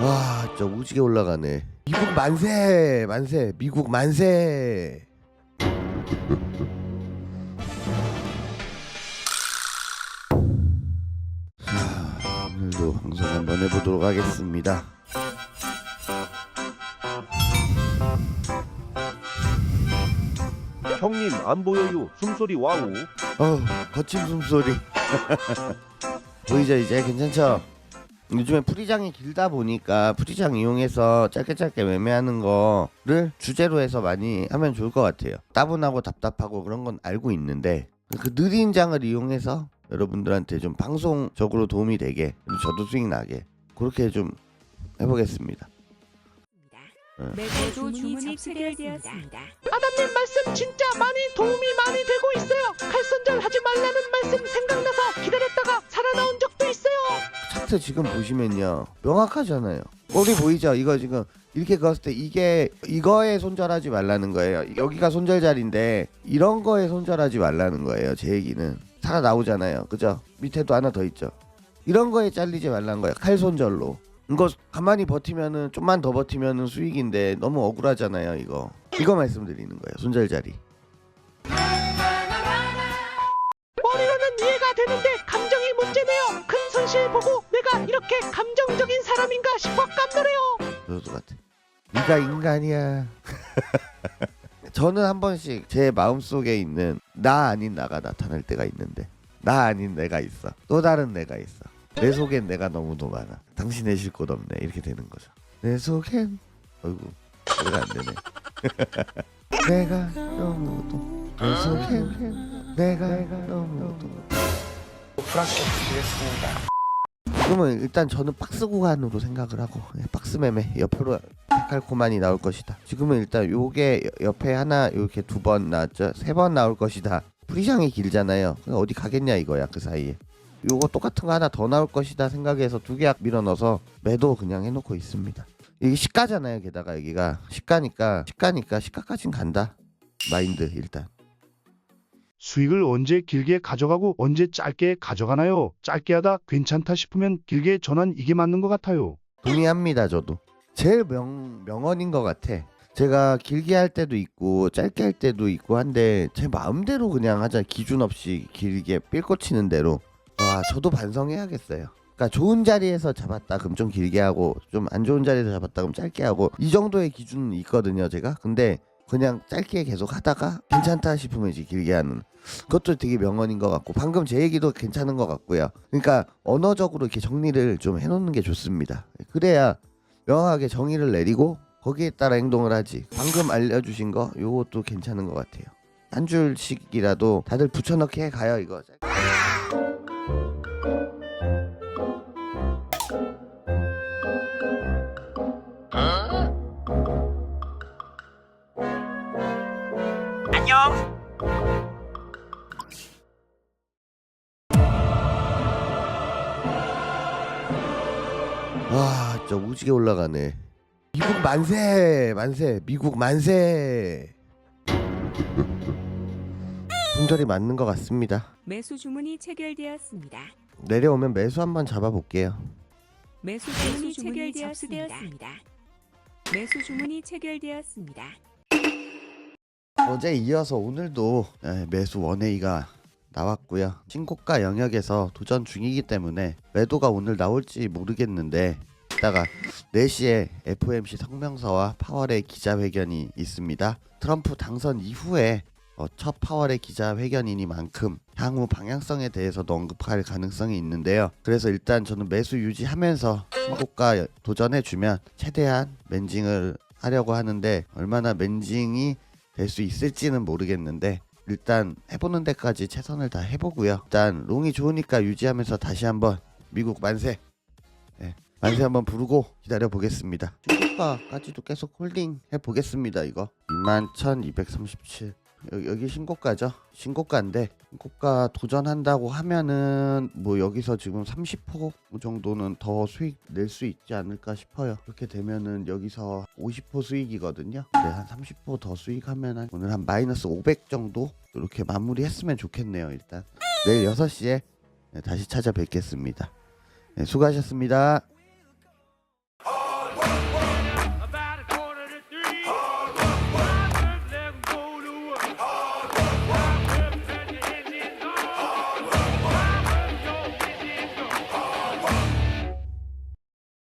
와, 진짜 오지게 올라가네. 미국 만세! 만세! 미국 만세! 자, 오늘도 방송 한번 해보도록 하겠습니다. 형님 안 보여요 숨소리 와우 어우, 거친 숨소리. 보이죠, 이제? 괜찮죠? 요즘에 프리장이 길다 보니까 프리장 이용해서 짧게 짧게 매매하는 거를 주제로 해서 많이 하면 좋을 것 같아요. 따분하고 답답하고 그런 건 알고 있는데 그 느린 장을 이용해서 여러분들한테 좀 방송적으로 도움이 되게 저도 수익 나게 그렇게 좀 해보겠습니다. 매도 주문이 체결되었습니다. 아담님 말씀 진짜 많이 도움이 많이 되고 있어요. 칼손절 하지 말라는 말씀 생각나서 기다렸다가 살아나온 적도 있어요. 차트 지금 보시면요 명확하잖아요. 꼬리 보이죠? 이거 지금 이렇게 그었을 때 이게 이거에 손절하지 말라는 거예요. 여기가 손절 자리인데 이런 거에 손절하지 말라는 거예요. 제 얘기는 살아 나오잖아요. 그죠? 밑에도 하나 더 있죠. 이런 거에 잘리지 말라는 거예요. 칼 손절로. 이거 가만히 버티면은 좀만 더 버티면은 수익인데 너무 억울하잖아요. 이거 이거 말씀드리는 거예요. 손절 자리. 머리로는 이해가 되는데 감정이 문제네요. 큰 손실 보고 내가 이렇게 감정적인 사람인가 싶어 깜놀해요. 너도 같아. 네가 인간이야. 저는 한 번씩 제 마음속에 있는 나 아닌 나가 나타날 때가 있는데 나 아닌 내가 있어. 또 다른 내가 있어. 내 속엔 내가 너무도 많아. 당신의 쉴곳 없네. 이렇게 되는 거죠. 내 속엔 어이구 노래가 안 되네. 내가 너무도 내 속엔 내가 너무도 그러면 일단 저는 박스 구간으로 생각을 하고 예, 박스 매매 옆으로 칼코만이 나올 것이다. 지금은 일단 요게 여- 옆에 하나 이렇게 두 번 나왔죠. 세 번 나올 것이다. 프리장이 길잖아요. 어디 가겠냐 이거야 그 사이에. 요거 똑같은 거 하나 더 나올 것이다 생각해서 두 개 밀어 넣어서 매도 그냥 해놓고 있습니다. 이게 시가잖아요. 게다가 여기가 시가니까 시가니까 시가까진 간다. 마인드 일단. 수익을 언제 길게 가져가고 언제 짧게 가져가나요? 짧게 하다 괜찮다 싶으면 길게 전환 이게 맞는 것 같아요. 동의합니다 저도 제일 명, 명언인 것 같아 제가 길게 할 때도 있고 짧게 할 때도 있고 한데 제 마음대로 그냥 하자 기준 없이 길게 삘 꽂히는 대로 와 저도 반성해야겠어요 그러니까 좋은 자리에서 잡았다 그럼 좀 길게 하고 좀 안 좋은 자리에서 잡았다 그럼 짧게 하고 이 정도의 기준은 있거든요 제가 근데 그냥 짧게 계속 하다가 괜찮다 싶으면 이제 길게 하는 그것도 되게 명언인 것 같고 방금 제 얘기도 괜찮은 것 같고요. 그러니까 언어적으로 이렇게 정리를 좀 해놓는 게 좋습니다. 그래야 명확하게 정의를 내리고 거기에 따라 행동을 하지. 방금 알려주신 거 요것도 괜찮은 것 같아요. 한 줄씩이라도 다들 붙여넣기 해 가요 이거. 안녕. 와 진짜 오지게 올라가네. 미국 만세 만세 미국 만세. 손절이 맞는 것 같습니다. 매수 주문이 체결되었습니다. 내려오면 매수 한번 잡아볼게요. 매수 주문이 체결되었습니다. 매수 주문이 체결되었습니다. 어제 이어서 오늘도 예, 매수 원웨이가 나왔고요. 신고가 영역에서 도전 중이기 때문에 매도가 오늘 나올지 모르겠는데 이따가 4시에 FOMC 성명서와 파월의 기자회견이 있습니다. 트럼프 당선 이후에 어, 첫 파월의 기자회견이니만큼 향후 방향성에 대해서도 언급할 가능성이 있는데요. 그래서 일단 저는 매수 유지하면서 신고가 도전해주면 최대한 맨징을 하려고 하는데 얼마나 맨징이 될 수 있을지는 모르겠는데 일단 해보는 데까지 최선을 다 해보고요. 일단 롱이 좋으니까 유지하면서 다시 한번 미국 만세, 예, 만세 한번 부르고 기다려 보겠습니다. 중고가까지도 계속 홀딩 해 보겠습니다. 이거 21,237. 여기, 신고가죠. 신고가인데 신고가 도전한다고 하면은 뭐 여기서 지금 30% 정도는 더 수익 낼 수 있지 않을까 싶어요. 그렇게 되면은 여기서 50% 수익이거든요. 네, 한 30%더 수익하면 한 오늘 한 마이너스 500 정도 이렇게 마무리했으면 좋겠네요. 일단 내일 6시에 다시 찾아뵙겠습니다. 네, 수고하셨습니다.